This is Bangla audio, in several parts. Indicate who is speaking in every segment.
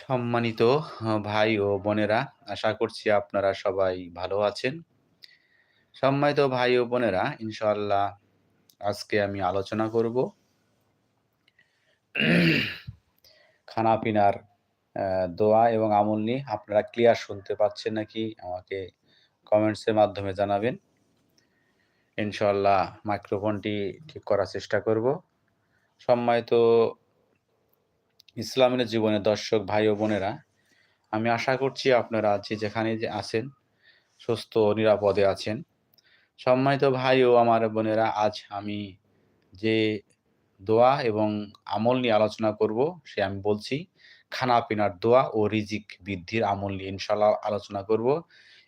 Speaker 1: সম্মানিত ভাই ও বোনেরা, আশা করছি আপনারা সবাই ভালো আছেন। সম্মানিত ভাই ও বোনেরা ইনশাল্লাহ আজকে আমি আলোচনা করব খানা পিনার দোয়া এবং আমল নিয়ে। আপনারা ক্লিয়ার শুনতে পাচ্ছেন নাকি? আমাকে কমেন্টসের মাধ্যমে জানাবেন। ইনশাল্লাহ মাইক্রোফোনটি ঠিক করার চেষ্টা করব। সম্মানিত ইসলামের জীবনে দর্শক ভাই ও বোনেরা, আমি আশা করছি আপনারা যে যেখানে যে আছেন, সুস্থ ও নিরাপদে আছেন। সম্মানিত ভাই ও আমার বোনেরা, আজ আমি যে দোয়া এবং আমল নিয়ে আলোচনা করব, সে আমি বলছি খানা পিনার দোয়া ও রিজিক বৃদ্ধির আমল নিয়ে ইনশাল্লাহ আলোচনা করব।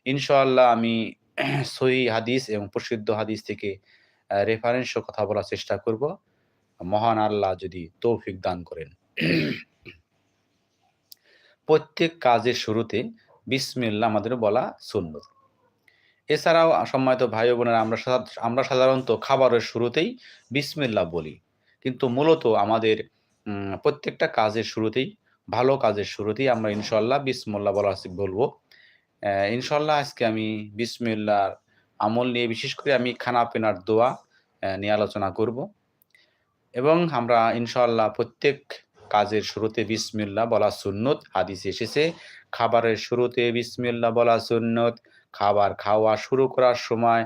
Speaker 1: ইনশাআল্লাহ আমি সহি হাদিস এবং প্রসিদ্ধ হাদিস থেকে রেফারেন্স কথা বলার চেষ্টা করব। মহান আল্লাহ যদি তৌফিক দান করেন। প্রত্যেক কাজের শুরুতে বিসমিল্লা আমাদের বলা সুন্নত। এছাড়াও সম্মানিত ভাই বোনেরা, আমরা আমরা সাধারণত খাবারের শুরুতেই বিসমিল্লাহ বলি। কিন্তু মূলত আমাদের প্রত্যেকটা কাজের শুরুতেই, ভালো কাজের শুরুতেই আমরা ইনশাল্লাহ বিসমুল্লাহ বলা বলব। ইনশাল্লাহ আজকে আমি বিসমিল্লাহর আমল নিয়ে বিশেষ করে আমি খানা পিনার দোয়া নিয়ে আলোচনা করব। এবং আমরা ইনশাল্লাহ প্রত্যেক কাজের শুরুতে বিসমিল্লাহ বলা সুন্নত, হাদিস এসেছে, খাবারের শুরুতে বিসমিল্লাহ বলা সুন্নত, খাবার খাওয়া শুরু করার সময়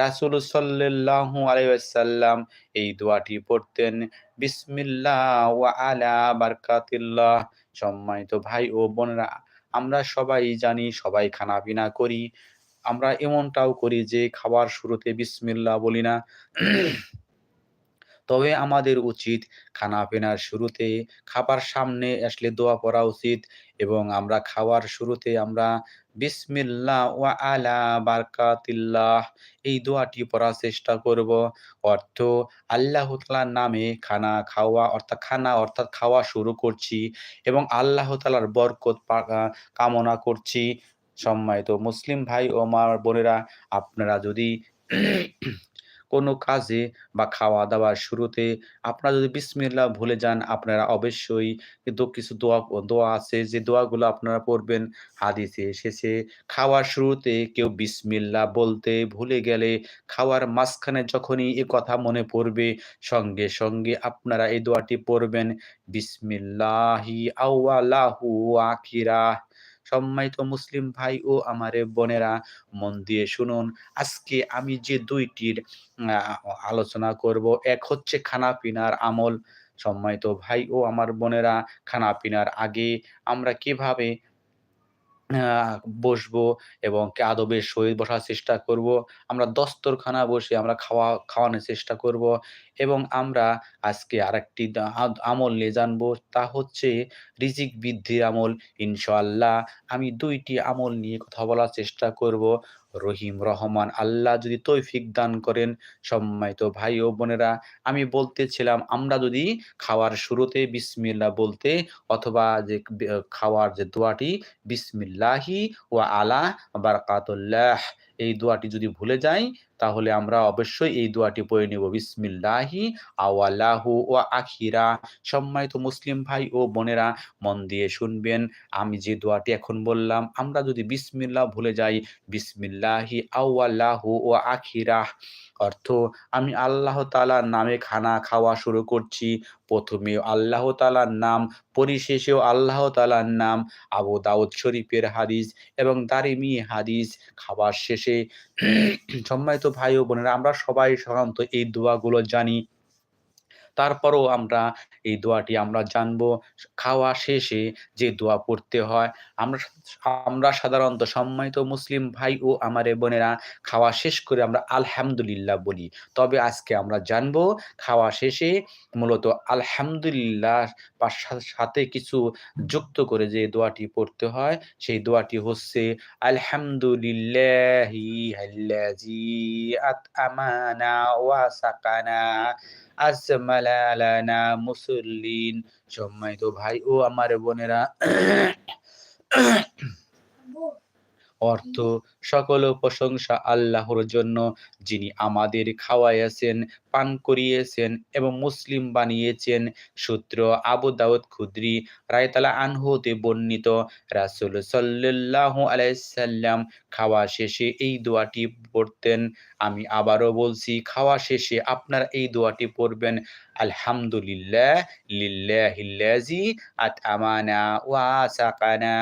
Speaker 1: রাসুল সাল্লাল্লাহু আলাইহি ওয়াসাল্লাম এই দোয়াটি পড়তেন বিসমিল্লাহ ওয়া আলা বারকাতিল্লাহ। সম্মানিত ভাই ও বোনরা, আমরা সবাই জানি, সবাই খানা পিনা করি, আমরা এমনটাও করি যে খাবার শুরুতে বিসমিল্লাহ বলি না। তবে আমাদের উচিত খানা পিনার শুরুতে খাবার সামনে আসলে দোয়া পড়া উচিত এবং আমরা খাওয়ার শুরুতে আমরা বিসমিল্লাহ ওয়া আলা বারকাতিল্লাহ এই দোয়াটি পড়ার চেষ্টা করব। অর্থ আল্লাহ তাআলার নামে খানা খাওয়া অর্থাৎ খানা অর্থাৎ খাওয়া শুরু করছি এবং আল্লাহ তাআলার বরকত কামনা করছি। সম্মানিত মুসলিম ভাই ও আমার বোনেরা, আপনারা যদি কোনো কাজে বা খাওয়া দাওয়ার শুরুতে আপনারা যদি বিসমিল্লাহ ভুলে যান, আপনারা অবশ্যই কিন্তু কিছু দোয়া দোয়া আছে। যে দোয়াগুলো আপনারা পড়বেন হাদিসে এসেছে, খাওয়ার শুরুতে কেউ বিসমিল্লাহ বলতে ভুলে গেলে খাওয়ার মাঝখানে যখনই এ কথা মনে পড়বে, সঙ্গে সঙ্গে আপনারা এই দোয়াটি পড়বেন, বিসমিল্লাহি আউয়ালাহু আখিরা সম্মানিত মুসলিম ভাই ও আমারে বোনেরা, মন দিয়ে শুনুন। আজকে আমি যে দুইটির আলোচনা করব, এক হচ্ছে খানা পিনার আমল। সম্মানিত ভাই ও আমার বোনেরা খানা পিনার আগে আমরা কীভাবে বসবো এবং আদবে সহিত বসার চেষ্টা করব। আমরা দস্তরখানা বসে আমরা খাওয়া, খাওয়ানোর চেষ্টা করব এবং আমরা আজকে আরেকটি আমল নিয়ে জানব। তা হচ্ছে রিজিক বৃদ্ধির আমল। ইনশাল্লাহ আমি দুইটি আমল নিয়ে কথা বলার চেষ্টা করব। রহিম, রহমান, আল্লাহ যদি তৈফিক দান করেন সম্মানিত ভাই ও বোনেরা, আমি বলতেছিলাম, আমরা যদি খাওয়ার শুরুতে বিসমিল্লা বলতে অথবা যে খাওয়ার যে দোয়াটি, বিসমিল্লাহি ও আলা বারাকাতুল্লাহ এই দোয়াটি যদি ভুলে যাই, তাহলে আমরা অবশ্যই এই দোয়াটি পড়ে নেব। বিসমিল্লাহি আওয়ালাহু ও আখিরা। সম্মানিত মুসলিম ভাই ও বোনেরা, মন দিয়ে শুনবেন, আমি যে দোয়াটি এখন বললাম, আমরা যদি বিসমিল্লাহ ভুলে যাই, বিসমিল্লাহি আওয়ালাহু ও আখিরা। অর্থ, আমি আল্লাহ তালার নামে খানা খাওয়া শুরু করছি। প্রথমে আল্লাহ তালার নাম, পরিশেষেও আল্লাহ তালার নাম, আবু দাউদ শরীফের হাদিস এবং দারিমি হাদিস খাবার শেষে। সম্মানিত ভাই ও বোনেরা, আমরা সবাই সাধারণত এই দোয়াগুলো জানি। তারপরও আমরা এই দোয়াটি আমরা জানব খাওয়া শেষে যে দোয়া পড়তে হয়। আমরা আমরা সাধারণত সম্মানিত মুসলিম ভাই ও আমার বোনেরা খাওয়া শেষ করে আমরা আলহামদুলিল্লাহ বলি। তবে আজকে আমরা জানব খাওয়া শেষে মূলত আলহামদুলিল্লাহ সাথে কিছু যুক্ত করে যে দোয়াটি পড়তে হয়, সেই দোয়াটি হচ্ছে আলহামদুলিল্লাহি আতআমানা ওয়া সাকানা। আজমালা লানা মুসল্লিন। সম্মানিত ভাই ও আমার বোনেরা অর্থ, সকল প্রশংসা আল্লাহর জন্য, যিনি আমাদের খাওয়াইয়াছেন, পান করিয়েছেন এবং মুসলিম বানিয়েছেন, সূত্র আবু দাউদ খুদ্রি রায়তালা আনহুতে বর্ণিত। রাসুল সাল্লাহ আলাইসাল্লাম খাওয়া শেষে এই দোয়াটি পড়তেন। আমি আবারও বলছি, খাওয়া শেষে আপনার এই দোয়াটি পড়বেন, আলহামদুলিল্লাহ লিল্লাহিল্লাজি আত আমানা ওয়া সাকানা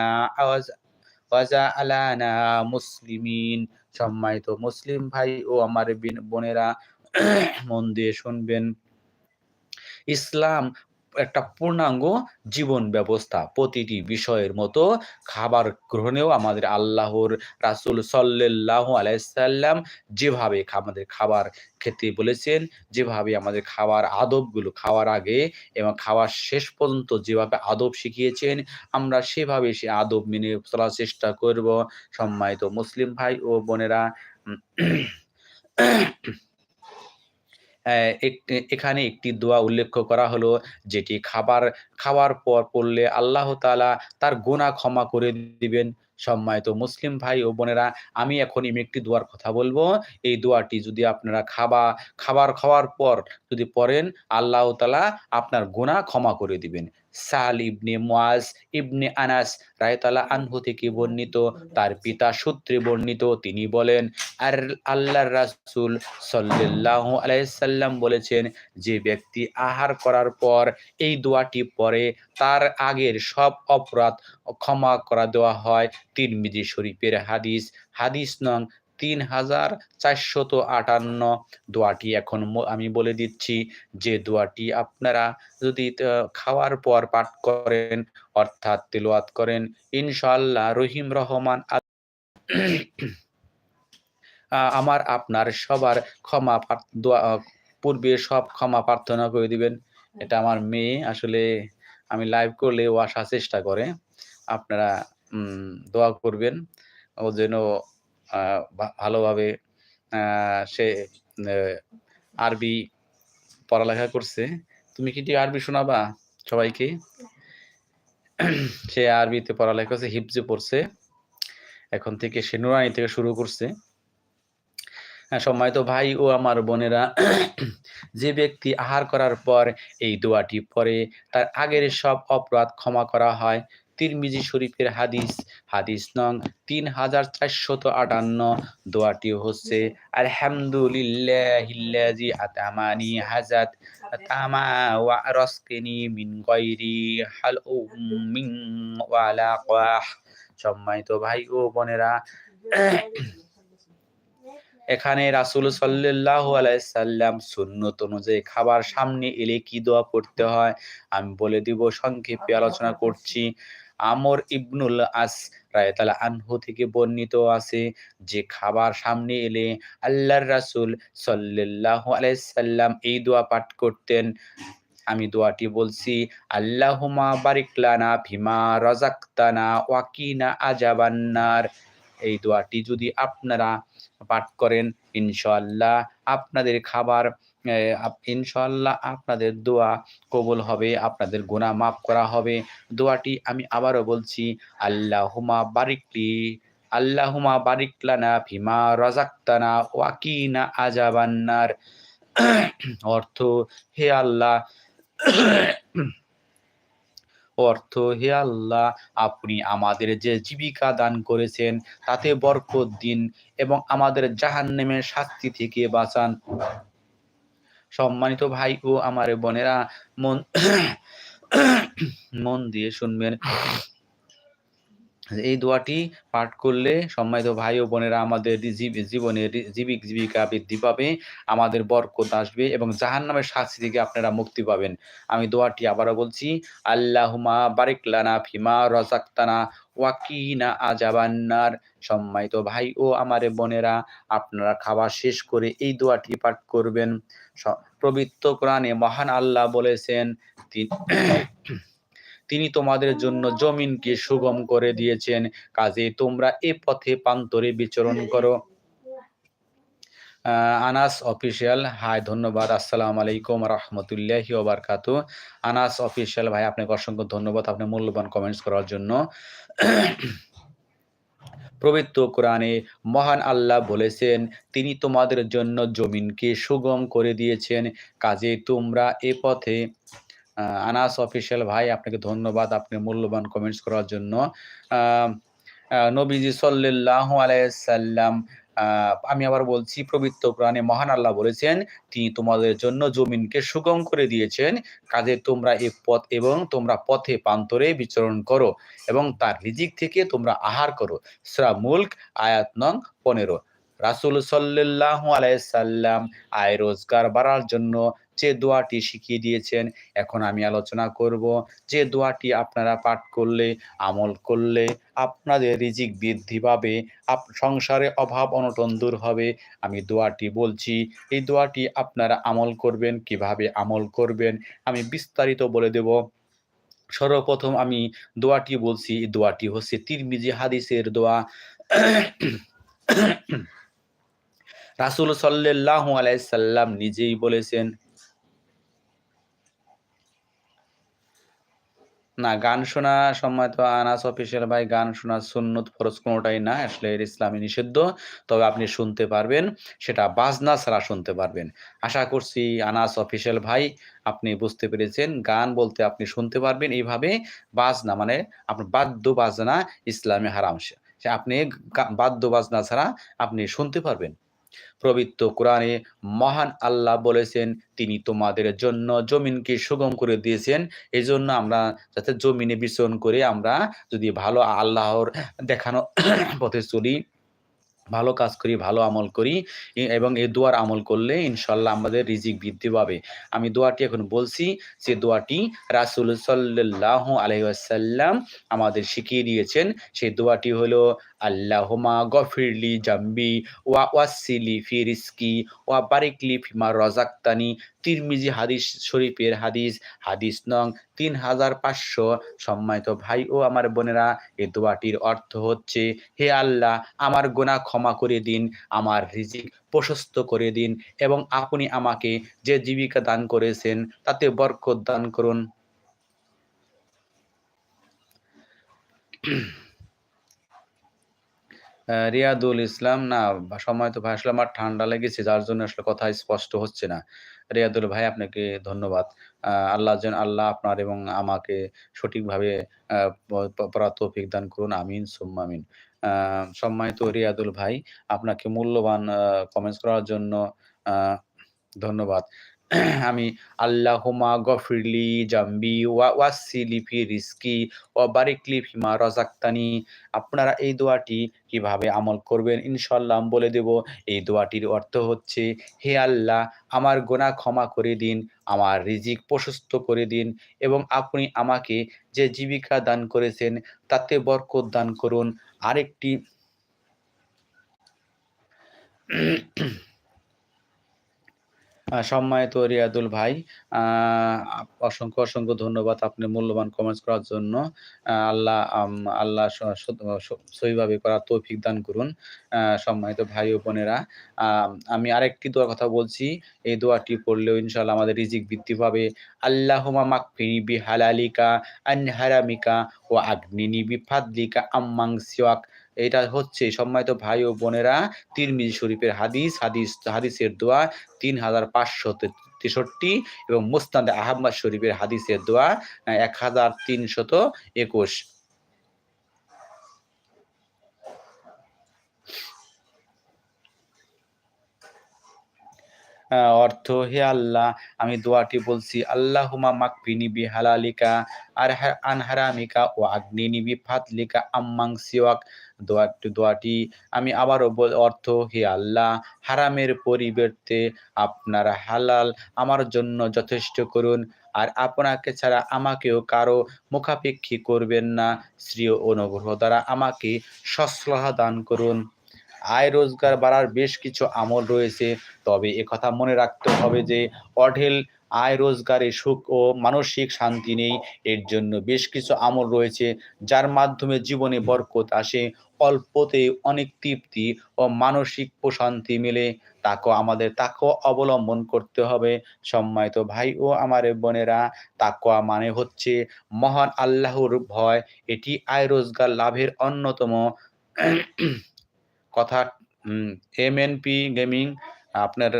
Speaker 1: আলানা মুসলিমিন। সম্মানিত মুসলিম ভাই ও আমার বোনেরা মন দিয়ে শুনবেন। ইসলাম একটা পূর্ণাঙ্গ জীবন ব্যবস্থা প্রতিটি বিষয়ের মতো খাবার গ্রহণেও আমাদের আল্লাহর রাসুল সাল্লাহ আলাইসাল্লাম যেভাবে আমাদের খাবার খেতে বলেছেন, যেভাবে আমাদের খাওয়ার আদবগুলো খাওয়ার আগে এবং খাওয়ার শেষ পর্যন্ত যেভাবে আদব শিখিয়েছেন, আমরা সেভাবে সে আদব মেনে চলার চেষ্টা করব। সম্মানিত মুসলিম ভাই ও বোনেরা এখানে একটি দোয়া উল্লেখ করা হলো, যেটি খাবার, খাওয়ার পর পড়লে আল্লাহ তালা তার গোনা ক্ষমা করে দিবেন। সম্মানিত মুসলিম ভাই ও বোনেরা, আমি এখন একটি দোয়ার কথা বলব। এই দোয়াটি যদি আপনারা খাবা, খাবার খাওয়ার পর যদি পড়েন, আল্লাহ তালা আপনার গোনা ক্ষমা করে দিবেন। সাল ইবনে মোয়াজ ইবনে আনাস রায়তালা আনহু থেকে বর্ণিত, তার পিতা সূত্রে বর্ণিত। তিনি বলেন, আর আল্লাহ রাসুল সাল্লাহ আলাইসাল্লাম বলেছেন, যে ব্যক্তি আহার করার পর এই দোয়াটি পরে তার আগের সব অপরাধ ক্ষমা করা দেওয়া হয়। তিরমিজি শরীফের হাদিস হাদিস নং তিন হাজার চারশত আটান্ন দোয়াটি এখন আমি বলে দিচ্ছি যে দোয়াটি আপনারা যদি খাওয়ার পর পাঠ করেন, অর্থাৎ তেলোয়াত করেন ইনশাল্লাহ রহিম রহমান আমার আপনার সবার ক্ষমা পূর্বে সব ক্ষমা প্রার্থনা করে দিবেন। এটা আমার মেয়ে, আসলে আমি লাইভ করলে ও আসার চেষ্টা করে। আপনারা দোয়া করবেন। ও যেন ভালোভাবে সে আরবি পড়ালেখা করছে। তুমি কি আরবি শোনাবা সবাইকে? সে আরবিতে পড়ালেখা করছে হিপজে পড়ছে। এখন থেকে সে নুরানি থেকে শুরু করছে। সম্মানিত ভাই ও আমার বোনেরা, যে ব্যক্তি আহার করার পর এই দোয়াটি পরে তার আগের সব অপরাধ ক্ষমা করা হয়। তিরমিজি শরীফের হাদিস হাদিস নং তিন হাজার চারশত আটান্ন। দোয়াটি হচ্ছে, আলহামদুলিল্লাহিল্লাজি আতামানি হাজাত তামা ওয়া রসকিনি মিন গৈরি হাল মিন ওয়ালা কাহ সম্মানিত ভাই ও বোনেরা, এখানে রাসুল সাল্লাহ আলাইসাল্লাম সুন্নত অনুযায়ী খাবার সামনে এলে কি দোয়া পড়তে হয়? আমি বলে দিব, সংক্ষেপে আলোচনা করছি। আমর ইবনুল আস রায়তালা আনহু থেকে বর্ণিত আছে যে খাবার সামনে এলে আল্লাহর রাসুল সাল্লাহ আলাইসাল্লাম এই দোয়া পাঠ করতেন। আমি দোয়াটি বলছি আল্লাহুমা বারিকলানা ভীমা রাজাক্তানা ওয়াকিনা আজাবান্নার এই দোয়াটি যদি আপনারা পাঠ করেন ইনশাল্লাহ আপনাদের খাবার ইনশাল্লাহ আপনাদের দোয়া কবুল হবে, আপনাদের গুণা মাফ করা হবে। দোয়াটি আমি আবারও বলছি আল্লাহুমা বারিকলি আল্লাহুমা বারিকলানা ফিমা রাজাক্তানা ওয়াকিনা আজাবান্নার অর্থ, হে আল্লাহ, অর্থ, হে আল্লাহ, আপনি আমাদের যে জীবিকা দান করেছেন, তাতে বরকত দিন এবং আমাদের জাহান্নামের শাস্তি থেকে বাঁচান। সম্মানিত ভাই ও আমার বোনেরা মন মন দিয়ে শুনবেন। এই দোয়াটি পাঠ করলে সম্মানিত ভাই ও বোনেরা আমাদের জীবনে জীবিক জীবিকা বৃদ্ধি পাবে, আমাদের বরকত আসবে এবং জাহান নামের শাস্তি থেকে আপনারা মুক্তি পাবেন। আমি দোয়াটি আবারও বলছি আল্লাহুমা বারিকলানা ফিমা রজাক্তানা ওয়াকিনা আজাবান্নার সম্মানিত ভাই ও আমার বোনেরা, আপনারা খাবার শেষ করে এই দোয়াটি পাঠ করবেন। পবিত্র কোরআনে মহান আল্লাহ বলেছেন, তিনি তোমাদের জন্য জমিনকে সুগম করে দিয়েছেন। কাজে তোমরা এ পথে পান্তরে বিচরণ করো। আনাস অফিসিয়াল, হাই, ধন্যবাদ, আসসালাম আলাইকুম রহমতুল্লাহ ওবরকাত আনাস অফিসিয়াল, ভাই, আপনাকে অসংখ্য ধন্যবাদ আপনার মূল্যবান কমেন্টস করার জন্য। পবিত্র কোরআনে মহান আল্লাহ বলেছেন, তিনি তোমাদের জন্য জমিনকে সুগম করে দিয়েছেন। কাজে তোমরা এ পথে আনাস অফিসিয়াল ভাই, আপনাকে ধন্যবাদ, আপনি মূল্যবান কমেন্টস করার জন্য। নবীজি সাল্লাহ আলাইসাল্লাম আমি আবার বলছি, পবিত্র প্রাণে মহান আল্লাহ বলেছেন, তিনি তোমাদের জন্য জমিনকে সুগম করে দিয়েছেন, কাজে তোমরা এ পথ এবং তোমরা পথে প্রান্তরে বিচরণ করো এবং তার রিজিক থেকে তোমরা আহার করো। সরা মুল্ক, আয়াত নং পনেরো। রাসুল সাল্লাহ আলাইসাল্লাম আয় রোজগার বাড়ার জন্য যে দোয়াটি শিখিয়ে দিয়েছেন, এখন আমি আলোচনা করব যে দোয়াটি আপনারা পাঠ করলে, আমল করলে আপনাদের রিজিক বৃদ্ধি পাবে, আপ, সংসারে অভাব অনটন দূর হবে। আমি দোয়াটি বলছি, এই দোয়াটি আপনারা আমল করবেন, কীভাবে আমল করবেন? আমি বিস্তারিত বলে দেব। সর্বপ্রথম আমি দোয়াটি বলছি, এই দোয়াটি হচ্ছে তিরমিজি হাদিসের দোয়া। রাসুল সাল্লাহ আলাইসাল্লাম নিজেই বলেছেন না, গান শোনা সময় তো আনাস অফিসিয়াল ভাই গান শোনা সুন্নত ফরজ কোনোটাই না, আসলে এর ইসলামী নিষিদ্ধ। তবে আপনি শুনতে পারবেন, সেটা বাজনা ছাড়া শুনতে পারবেন। আশা করছি আনাস অফিসিয়াল ভাই আপনি বুঝতে পেরেছেন, গান বলতে আপনি শুনতে পারবেন এইভাবে। বাজনা মানে আপনার বাদ্য বাজনা ইসলামে হারাম। আপনি বাদ্য বাজনা ছাড়া আপনি শুনতে পারবেন। পবিত্র কোরআনে মহান আল্লাহ বলেছেন, তিনি তোমাদের জন্য জমিনকে সুগম করে দিয়েছেন। এই জন্য আমরা যাতে জমিনে বিচরণ করে আমরা যদি ভালো আল্লাহর দেখানো পথে চলি, ভালো কাজ করি, ভালো আমল করি এবং এই দোয়ার আমল করলে ইনশাল্লাহ আমাদের রিজিক বৃদ্ধি পাবে। আমি দোয়াটি এখন বলছি, যে দোয়াটি রাসুল সাল্লাহ আলহাসাল্লাম আমাদের শিখিয়ে দিয়েছেন। সেই দোয়াটি হলো আল্লাহমা গফিরলি জাম্বি ওয়া ওয়াসিলি ফি রিস্কি ওয়া বারিকলি ফিমা রজাক্তানি তিরমিজি হাদিস শরীফের হাদিস হাদিস নং তিন হাজার পাঁচশো। সম্মানিত ভাই ও আমার বোনেরা এই দোয়াটির অর্থ হচ্ছে, হে আল্লাহ, আমার গোনা ক্ষমা করে দিন, আমার রিজিক প্রশস্ত করে দিন এবং আপনি আমাকে যে জীবিকা দান করেছেন, তাতে বরকত দান করুন। রিয়াদুল ইসলাম, না সময় তো ভাই আসলে আমার ঠান্ডা লেগেছে, যার জন্য আসলে কথা স্পষ্ট হচ্ছে না। রিয়াদুল ভাই, আপনাকে ধন্যবাদ। আল্লাহ যেন, আল্লাহ আপনার এবং আমাকে সঠিকভাবে তৌফিক দান করুন, আমিন, সুম্মা আমিন। সম্মানিত রিয়াদুল ভাই, আপনাকে মূল্যবান কমেন্টস করার জন্য ধন্যবাদ। আমি আল্লাহুমা গফিরলি জাম্বি ওয়া ওয়াসিলি ফি রিস্কি ও বারিকলি ফিমা রাজাক্তানি আপনারা এই দোয়াটি কীভাবে আমল করবেন? ইনশাল্লাহ বলে দেব, এই দোয়াটির অর্থ হচ্ছে, হে আল্লাহ, আমার গোনা ক্ষমা করে দিন, আমার রিজিক প্রশস্ত করে দিন এবং আপনি আমাকে যে জীবিকা দান করেছেন, তাতে বরকত দান করুন। আরেকটি সম্মানিত রিয়াদুল ভাই অসংখ্য অসংখ্য ধন্যবাদ আপনি মূল্যবান কমেন্টস করার জন্য। আল্লাহ আল্লাহ সহিভাবে করার তৌফিক দান করুন সম্মানিত ভাই ও বোনেরা। আমি আরেকটি দোয়ার কথা বলছি, এই দোয়াটি পড়লেও ইনশাল্লাহ আমাদের রিজিক বৃদ্ধি পাবে। আল্লাহুমা মাকফিনি বি হালালিকা আন হারামিকা ও আগ্নিনি বি ফাদলিকা আম্মাং এটা হচ্ছে, সম্মানিত ভাই ও বোনেরা, তিরমিজি শরীফের হাদিস হাদিস, হাদিসের দোয়া তিন হাজার পাঁচশো তেষট্টি এবং মুস্তাদ আহমদ শরীফের হাদিসের দোয়া এক হাজার তিনশত একুশ। অর্থ, হে আল্লাহ, আমি দোয়াটি বলছি আল্লাহুমা মাকফিনি বি হালালিকা আর আনহারামিকা ও আগ্নিনি বি ফাতলিকা আম্মাং দোয়াটি দোয়াটি আমি আবারও অর্থ, হে আল্লাহ, হারামের পরিবর্তে আপনারা হালাল আমার জন্য যথেষ্ট করুন। আর আপনাকে ছাড়া আমাকেও কারও মুখাপেক্ষী করবেন না। শ্রী অনুগ্রহ দ্বারা আমাকে সশ্রহা দান করুন। আয় রোজগার বাড়ার বেশ কিছু আমল রয়েছে। তবে কথা মনে রাখতে হবে যে, অঢেল আয় রোজগারে সুখ ও মানসিক শান্তি নেই। এর জন্য বেশ কিছু আমল রয়েছে, যার মাধ্যমে জীবনে বরকত আসে, অল্পতে অনেক তৃপ্তি ও মানসিক প্রশান্তি মেলে। তাকেও আমাদের তাকেও অবলম্বন করতে হবে। সম্মানিত ভাই ও আমার বোনেরা তাকোয়া মানে হচ্ছে মহান আল্লাহর ভয়। এটি আয় রোজগার লাভের অন্যতম কথা এমএনপি গেমিং আপনার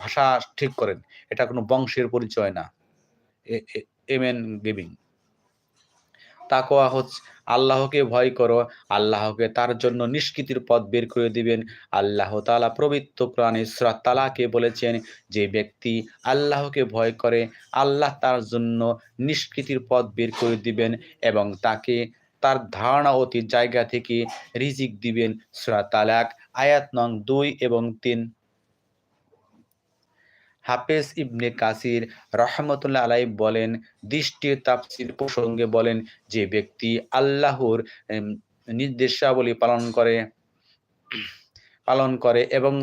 Speaker 1: ভাষা ঠিক করেন। এটা কোনো বংশের পরিচয় না। এমএন গেমিং তাকোয়া হচ্ছে, আল্লাহকে ভয় করো, আল্লাহকে তার জন্য নিষ্কৃতির পথ বের করে দিবেন। আল্লাহ তালা পবিত্র প্রাণী তালাকে বলেছেন যে ব্যক্তি আল্লাহকে ভয় করে, আল্লাহ তার জন্য নিষ্কৃতির পথ বের করে দিবেন এবং তাকে তার ধারণা অতীত জায়গা থেকে রিজিক দিবেন সুরা তালাক, আয়াত নং দুই এবং তিন। হাফেজ ইবনে কাসির রহমতুল্লাহ আলাই বলেন দৃষ্টির তাফসির প্রসঙ্গে বলেন যে ব্যক্তি আল্লাহর নির্দেশাবলী পালন করে পালন করে এবং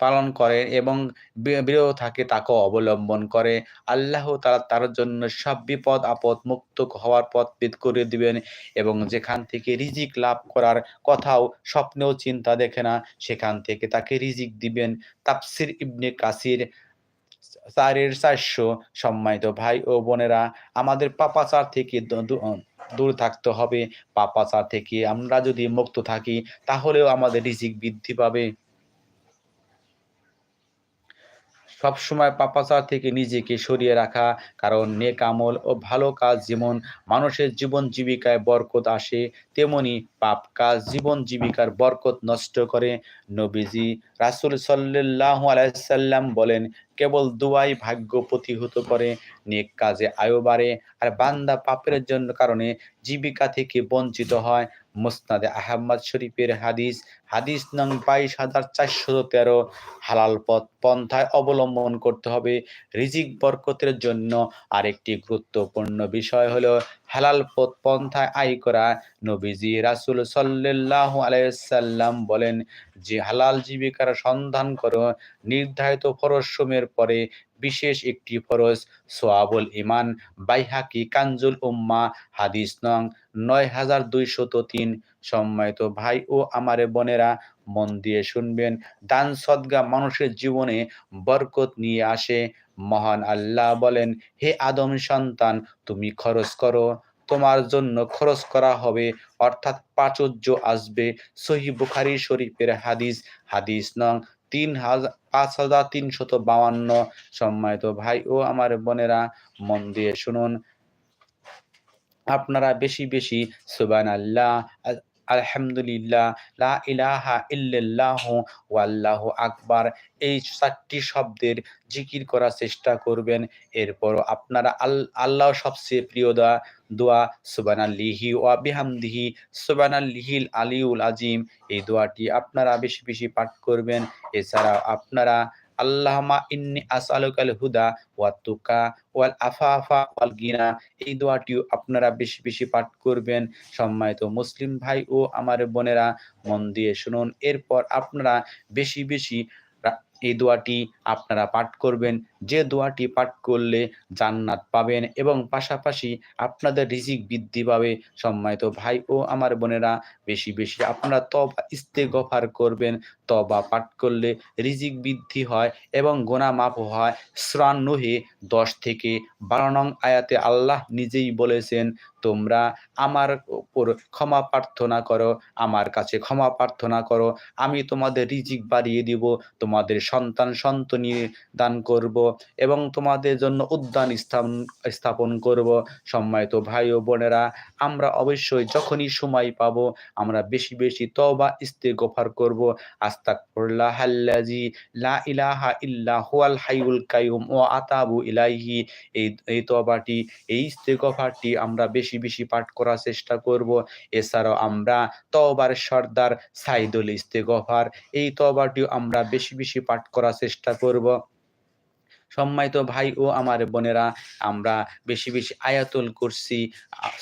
Speaker 1: পালন করে এবং বিরত থাকে তাকে অবলম্বন করে। আল্লাহ তারা তার জন্য সব বিপদ, আপদ মুক্ত হওয়ার পথ বেদ করে দিবেন এবং যেখান থেকে রিজিক লাভ করার কথাও স্বপ্নেও চিন্তা দেখে না, সেখান থেকে তাকে রিজিক দিবেন তাপসির ইবনে কাসির চারের চারশো সম্মানিত ভাই ও বোনেরা, আমাদের পাপাচার থেকে দূর থাকতে হবে। পাপাচার থেকে আমরা যদি মুক্ত থাকি, তাহলেও আমাদের রিজিক বৃদ্ধি পাবে। সবসময় পাপাচার থেকে নিজেকে সরিয়ে রাখা, কারণ নেক আমল ও ভালো কাজ যেমন মানুষের জীবন জীবিকায় বরকত আসে, তেমনি পাপ কাজ জীবন জীবিকার বরকত নষ্ট করে। নবীজি রাসুল সাল্লাহ আলাইসাল্লাম বলেন কেবল দুয়াই ভাগ্য প্রতিহত করে, নেক কাজে আয়ু বাড়ে, আর বান্দা পাপের জন্য কারণে জীবিকা থেকে বঞ্চিত হয়। মুসনাদে আহম্মদ শরীফের হাদিস হাদিস নং বাইশ হাজার চারশো তেরো। হালাল পথ পন্থায় অবলম্বন করতে হবে রিজিক বরকতের জন্য। আরেকটি গুরুত্বপূর্ণ বিষয় হলো হালাল পথ পন্থায় আয় করা। নবীজি রাসুল সাল্লাহ আলাইসাল্লাম বলেন যে হালাল জীবিকার সন্ধান করো, নির্ধারিত ফরসমের পরে বিশেষ একটি ফরজ সোয়াবুল ইমান বাইহাকি কাঞ্জুল উম্মা, হাদিস নং নয় হাজার দুইশত তিন। সম্মানিত ভাই ও আমারে বোনেরা, মন দিয়ে শুনবেন, দান সদগা মানুষের জীবনে বরকত নিয়ে আসে। মহান আল্লাহ বলেন, হে আদম সন্তান, তুমি খরচ করো তোমার জন্য খরচ করা হবে। অর্থাৎ প্রাচুর্য আসবে। সহি বুখারি শরীফের হাদিস। হাদিস নং তিন হাজার পাঁচ হাজার তিনশত বাউান্ন। সম্মানিত ভাই ও আমার বোনেরা, মন দিয়ে শুনুন। আপনারা বেশি বেশি সুবান আল্লাহ আলহামদুলিল্লাহ, লা ইলাহা ইল্লাল্লাহ ওয়াল্লাহ আকবার। এই চারটি শব্দের জিকির করার চেষ্টা করবেন। এরপর আপনারা আল্লাহ সবচেয়ে প্রিয় দোয়া দোয়া সুবানাল্লিহি ওয়া বিহামদিহি সুবানাল্লিহিল আলিউল আজিম। এই দোয়াটি আপনারা বেশি বেশি পাঠ করবেন। এছাড়া আপনারা আল্লাহমা ইন্নি আসআলুকাল হুদা ওয়া তুকা ওয়াল আফাফা ওয়াল গিনা। এই দোয়াটিও আপনারা বেশি বেশি পাঠ করবেন। সম্মানিত মুসলিম ভাই ও আমার বোনেরা, মন দিয়ে শুনুন। এরপর আপনারা বেশি বেশি এই দোয়াটি আপনারা পাঠ করবেন। যে দোয়াটি পাঠ করলে জান্নাত পাবেন এবং পাশাপাশি আপনাদের রিজিক বৃদ্ধি পাবে। সম্মানিত ভাই ও আমার বোনেরা, বেশি বেশি আপনারা তবা ইস্তেগফার করবেন। তবা পাঠ করলে রিজিক বৃদ্ধি হয় এবং গোনা মাপ হয়। শ্রান নুহে দশ থেকে বারো নং আয়াতে আল্লাহ নিজেই বলেছেন, তোমরা আমার ওপর ক্ষমা প্রার্থনা করো, আমার কাছে ক্ষমা প্রার্থনা করো। আমি তোমাদের রিজিক বাড়িয়ে দিব, তোমাদের সন্তান সন্তনী দান করব এবং তোমাদের জন্য উদ্যান স্থাপন করব। সম্মানিত ভাই ও বোনেরা, আমরা অবশ্যই যখনই সময় পাবো, আমরা বেশি বেশি তবা ইস্তে গোফার করব। আস্তাকফিরুল্লাহ আল্লাজি লা ইলাহা ইল্লা হুয়াল হাইউল কাইয়ুম ও আতাবু ইলাইহি। এই এই তবাটি এই ইস্তেগফারটি আমরা বেশি বেশি পাঠ করার চেষ্টা করব। এছাড়াও আমরা তবার সর্দার সাইদুল ইস্তেগফার, এই তবাটিও আমরা বেশি বেশি পাঠ করার চেষ্টা করব। সম্মানিত ভাই ও আমার বোনেরা, আমরা বেশি বেশি আয়াতুল কুরসি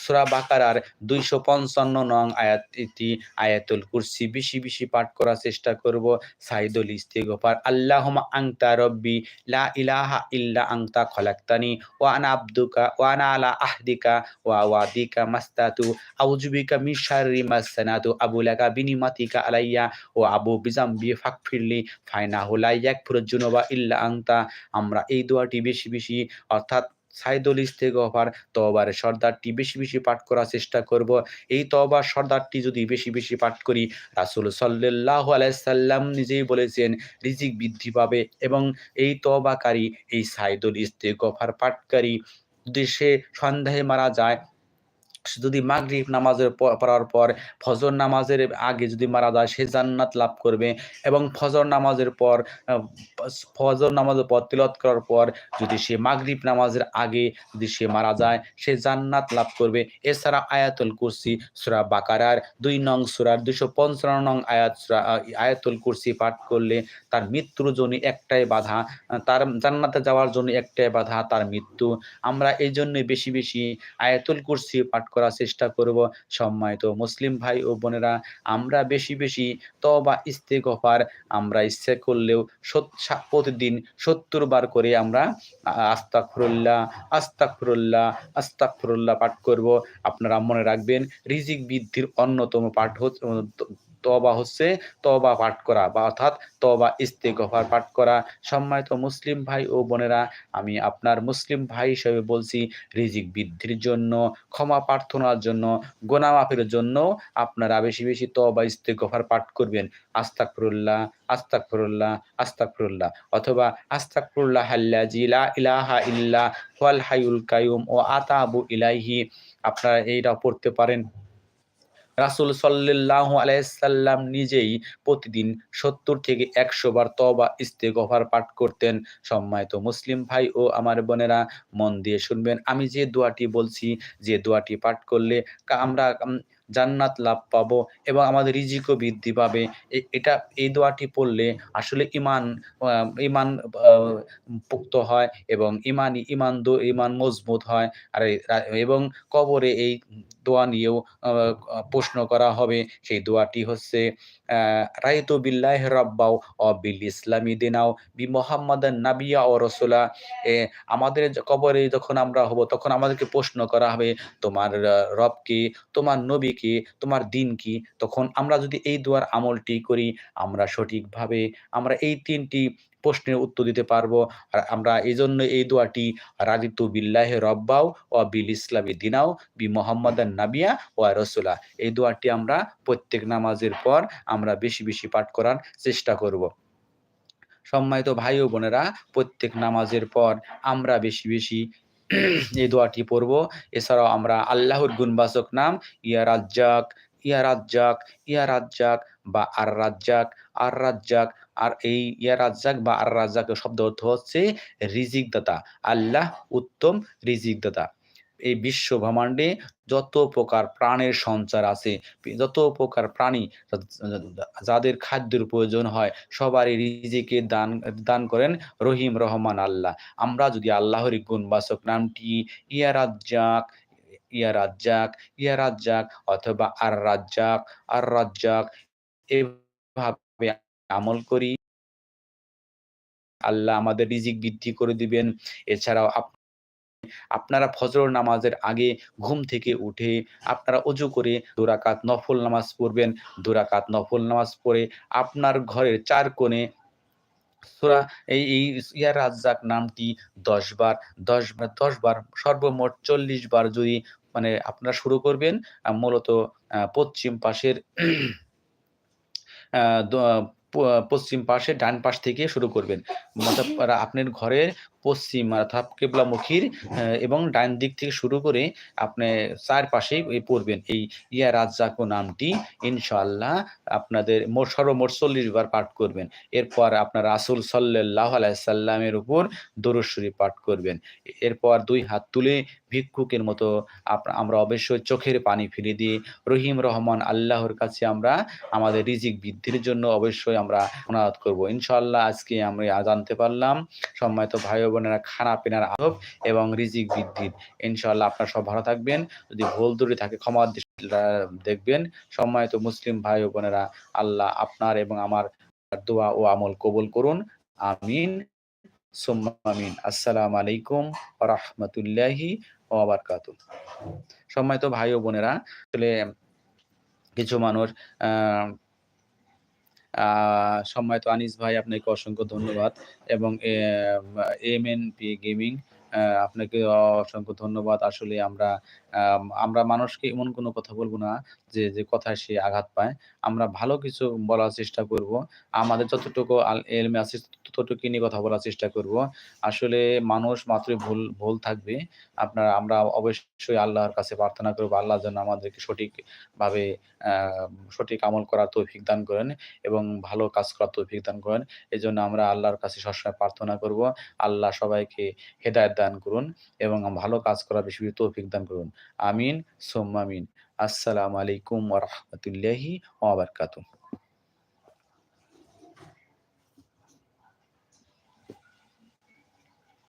Speaker 1: সুরা বাকারার দুইশো পঞ্চান্ন নং আয়াতটি আয়াতুল কুরসি বেশি বেশি পাঠ করার চেষ্টা করব। সাইদুল ইস্তেগফার আল্লাহমা আংতা রব্বি, লা ইলাহা ইল্লা আংতা খলাক্তানি ওয়ানা আব্দুকা ওয়ানা আলা আহদিকা, ওয়া ওয়াদিকা মাস্তাতু আউজুবিকা মিশারি মাসানাতু আবুলাকা বিনিমাতিকা আলাইয়া ও আবু বিজাম বিজাম্বি ফাকফিরলি ফাইনা হুলা ইয়াকফুরুজ জুনুবা ইল্লা আংতা আমরা এই দোয়াটি বেশি বেশি, অর্থাৎ সাইদুল ইস্তেগফার তবার সর্দারটি বেশি বেশি পাঠ করার চেষ্টা করব। এই তবা সর্দারটি যদি বেশি বেশি পাঠ করি, রাসুল সাল্লাহ আলাইসাল্লাম নিজেই বলেছেন, রিজিক বৃদ্ধি পাবে এবং এই তবাকারী এই সাইদুল ইস্তেগফার পাঠকারী যদি সে সন্ধ্যায় মারা যায়। যদি মাগরিব নামাজের পড়ার পর ফজর নামাজের আগে যদি মারা যায়, সে জান্নাত লাভ করবে এবং ফজর নামাজের পর ফজর নামাজের পর তিলত করার পর যদি সে মাগরিব নামাজের আগে যদি সে মারা যায়, সে জান্নাত লাভ করবে। এছাড়া আয়াতুল কুরসি সুরা বাকারার দুই নং সুরার দুশো পঞ্চান্ন নং আয়াত আয়াতুল কুরসি পাঠ করলে তার মৃত্যুর জন্য একটাই বাধা তার জান্নাতে যাওয়ার জন্য একটাই বাধা, তার মৃত্যু। আমরা এই জন্য বেশি বেশি আয়াতুল কুরসি পাঠ করার চেষ্টা করব সম্মানিত মুসলিম ভাই ও বোনেরা। আমরা বেশি বেশি তবা ইস্তেগফার আমরা ইচ্ছে করলেও প্রতিদিন সত্তর বার করে আমরা আস্তাকফরুল্লাহ আস্তাকফরুল্লাহ আস্তাকফরুল্লাহ পাঠ করব। আপনারা মনে রাখবেন, রিজিক বৃদ্ধির অন্যতম পাঠ তবা হচ্ছে তবা পাঠ করা বা অর্থাৎ তবা ইস্তেগফার পাঠ করা। সম্মানিত মুসলিম ভাই ও বোনেরা, আমি আপনার মুসলিম ভাই হিসেবে বলছি, রিজিক বৃদ্ধির জন্য, ক্ষমা প্রার্থনার জন্য গোনা মাফের জন্য আপনারা বেশি বেশি তবা ইস্তেগফার পাঠ করবেন। আস্তাকফিরুল্লাহ আস্তাকফিরুল্লাহ আস্তাকফিরুল্লাহ অথবা আস্তাকফিরুল্লাহ আল্লাজি লা ইলাহা ইল্লা হুয়াল হাইউল কাইয়ুম ও আতাবু ইলাইহি। আপনারা এইটা পড়তে পারেন। রাসুল সাল্লাহ আলাইসাল্লাম নিজেই প্রতিদিন সত্তর থেকে একশো বার তবা ইস্তেগফার পাঠ করতেন। সম্মানিত মুসলিম ভাই ও আমার বোনেরা, মন দিয়ে শুনবেন। আমি যে দোয়াটি বলছি, যে দোয়াটি পাঠ করলে আমরা জান্নাত লাভ পাবো এবং আমাদের রিজিকও বৃদ্ধি পাবে। এটা, এই দোয়াটি পড়লে আসলে ইমান ইমান পুক্ত হয় এবং ইমান ইমান দো ইমান মজবুত হয়। আর এবং কবরে এই দোয়া নিয়েও প্রশ্ন করা হবে। সেই দোয়াটি হচ্ছে রাইতু বিল্লাহ রব্বাও অ বিল ইসলামী দিনাও বি মোহাম্মদ নাবিয়া ও রসোলা। আমাদের কবরে যখন আমরা হব, তখন আমাদেরকে প্রশ্ন করা হবে, তোমার রব কি তোমার নবী কি, তোমার দিন কি? তখন আমরা যদি এই দোয়ার আমলটি করি, আমরা সঠিকভাবে, আমরা এই তিনটি প্রশ্নের উত্তর দিতে পারব। আর আমরা এই জন্য এই দোয়াটি, রাজিতু বিল্লাহ রব্বাও ও বিল ইসলামী দিনাও বি মোহাম্মদ নাবিয়া ও রসুলা। এই দোয়াটি আমরা প্রত্যেক নামাজের পর আমরা বেশি বেশি পাঠ করার চেষ্টা করব। সম্মানিত ভাই ও বোনেরা, প্রত্যেক নামাজের পর আমরা বেশি বেশি এই দোয়াটি পড়ব। এছাড়াও আমরা আল্লাহর গুণবাচক নাম, ইয়া রাজ্জাক ইয়া রাজ্জাক ইয়া রাজ্জাক বা আর রাজ্জাক আর রাজ্জাক, আর এই ইয়া রাজ্জাক বা আর রাজ্জাকের শব্দ অর্থ হচ্ছে রিজিকদাতা, আল্লাহ উত্তম রিজিক দাতা এই বিশ্ব ব্রহ্মাণ্ডে যত প্রকার প্রাণের সঞ্চার আছে, যত প্রকার প্রাণী যাদের খাদ্যের প্রয়োজন হয়, সবারই রিজিকে দান দান করেন রহিম রহমান আল্লাহ। আমরা যদি আল্লাহর গুণবাচক নামটি ইয়া রাজ্জাক ইয়া রাজ্জাক ইয়া রাজ্জাক অথবা আর রাজ্জাক আর রাজ্জাক এভাবে আমল করি, আল্লাহ আমাদের রিজিক বৃদ্ধি করে দিবেন। এছাড়াও আপনারা ফজর নামাজের আগে ঘুম থেকে উঠে আপনারা অজু করে দুরাকাত নফল নামাজ পড়বেন। দুরাকাত নফল নামাজ পড়ে আপনার ঘরের চার কোণে সুরা এই এই ইয়া রাজ্জাক নামটি দশ বার দশ বার দশ বার সর্বমোট চল্লিশ বার যদি মানে আপনারা শুরু করবেন মূলত পশ্চিম পাশের পশ্চিম পাশে ডান পাশ থেকে শুরু করবেন। আপনার ঘরের পশ্চিম অর্থাৎ কেবলামুখীর এবং ডান দিক থেকে শুরু করে আপনি চারপাশেই পড়বেন। এই ইয়া রাজ্জাকো নামটি ইনশাল্লাহ আপনাদের মোট সর্বমোট চল্লিশ বার পাঠ করবেন। এরপর আপনার রাসুল সাল্লাহ আলাইসাল্লামের উপর দরশ্বরী পাঠ করবেন। এরপর দুই হাত তুলে ভিক্ষুকের মতো আমরা অবশ্যই চোখের পানি ফিরে দিয়ে রহিম রহমান আল্লাহর কাছে আমরা আমাদের রিজিক বৃদ্ধির জন্য অবশ্যই আমরা অনুরোধ করব। ইনশাল্লাহ আজকে আমরা জানতে পারলাম। সম্মানিত ভাই বোনেরা খানা পিনার আদব এবং রিজিক বৃদ্ধির। ইনশাল্লাহ আপনার সব ভালো থাকবেন। যদি ভুল ত্রুটি থাকে ক্ষমা দেখবেন। সম্মানিত মুসলিম ভাই ও বোনেরা, আল্লাহ আপনার এবং আমার দোয়া ও আমল কবুল করুন। আমিন। আমিন। আসসালামু আলাইকুম রাহমাতুল্লাহি রহমতুল্লাহি ওয়াবারকাতু সম্মানিত ভাই ও বোনেরা, আসলে কিছু মানুষ, আহ সম্মানিত আনিস ভাই আপনাকে অসংখ্য ধন্যবাদ এবং এম এন পি গেমিং আপনাকে অসংখ্য ধন্যবাদ। আসলে আমরা আমরা মানুষকে এমন কোনো কথা বলব না যে, যে কথায় সে আঘাত পায়। আমরা ভালো কিছু বলার চেষ্টা করব। আমাদের যতটুকু এলমে আছে ততটুকু নিয়ে কথা বলার চেষ্টা করব। আসলে মানুষ মাত্রই ভুল ভুল থাকবে। আপনার আমরা অবশ্যই আল্লাহর কাছে প্রার্থনা করব আল্লাহ যেন আমাদেরকে সঠিকভাবে সঠিক আমল করার তৌফিক দান করেন এবং ভালো কাজ করার তৌফিক দান করেন। এজন্য আমরা আল্লাহর কাছে সবসময় প্রার্থনা করব। আল্লাহ সবাইকে হেদায়েত দান করুন এবং ভালো কাজ করার বেশি তৌফিক দান করুন। আমিন সোম্মামিন আসসালামু আলাইকুম ওয়া রাহমাতুল্লাহি ওয়া বারাকাতুহু।